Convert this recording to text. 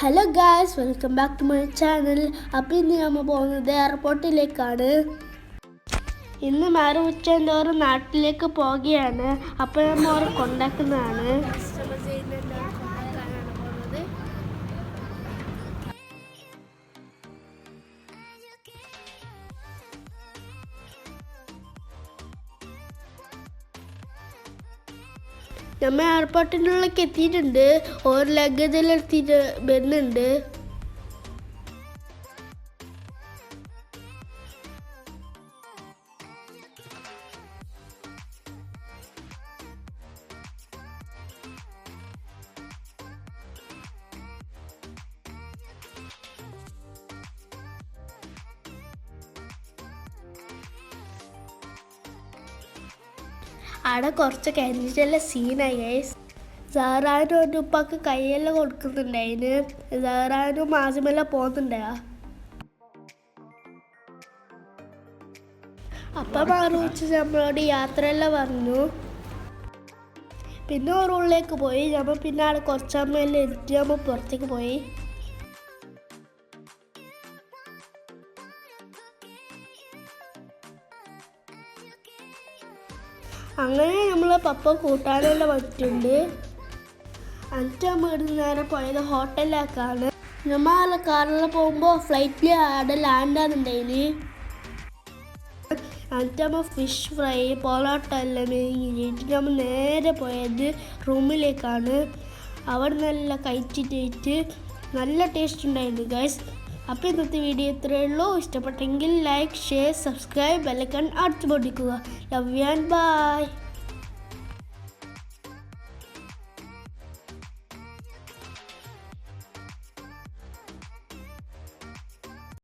Hello guys welcome back to my channel അപ്പോൾ ഇന്ന് നമ്മൾ പോകുന്നത് എയർപോർട്ടിലേക്കാണ് ഇന്ന് മാറി ഉച്ചന്തോറും നാട്ടിലേക്ക് പോവുകയാണ്. അപ്പോൾ നമ്മൾ അവരെ കൊണ്ടാക്കുന്നതാണ്. നമ്മൾ എയർപോർട്ടിനുള്ളിലേക്ക് എത്തിയിട്ടുണ്ട്. ഒരു ലഗേജെല്ലാം എത്തിയിട്ട് വരുന്നുണ്ട്. അവിടെ കുറച്ച് കഴിഞ്ഞിട്ടുള്ള സീനായി സാറാനും എന്റെ ഉപ്പാക്ക് കൈയെല്ലാം കൊടുക്കുന്നുണ്ടായിന് സാറാനും മാസമെല്ലാം പോകുന്നുണ്ടാ. അപ്പം മാറി വെച്ച് നമ്മളോട് യാത്രയെല്ലാം പറഞ്ഞു പിന്നെ ഒരു ഉള്ളിലേക്ക് പോയി. നമ്മൾ പിന്നെ അവിടെ കുറച്ചമ്മയെല്ലാം എത്തി നമ്മൾ പുറത്തേക്ക് പോയി. അങ്ങനെ നമ്മളെ പപ്പ കൂട്ടാനെല്ലാം വന്നിട്ടുണ്ട്. എന്നിട്ട് നമ്മൾ ഇവിടുന്ന് നേരെ പോയത് ഹോട്ടലിലേക്കാണ്. നമ്മൾ കാറിൽ പോകുമ്പോൾ ഫ്ലൈറ്റിൽ അവിടെ ലാൻഡ് ആകുന്നുണ്ടായിന് എന്നിട്ട് നമ്മൾ ഫിഷ് ഫ്രൈ പൊറോട്ട എല്ലാം മേങ്ങിയിട്ട് നമ്മൾ നേരെ പോയത് റൂമിലേക്കാണ് അവിടെ നല്ല കഴിച്ചിട്ട് നല്ല ടേസ്റ്റ് ഉണ്ടായിരുന്നു ഗൈസ് അപ്പോൾ ഇന്നത്തെ വീഡിയോ ഇത്രയേ ഉള്ളൂ. ഇഷ്ടപ്പെട്ടെങ്കിൽ ലൈക്ക് ഷെയർ സബ്സ്ക്രൈബ് ബെല്ലക്കൺ അടുത്ത് പൊടിക്കുക ലവ് ആൻഡ് ബൈ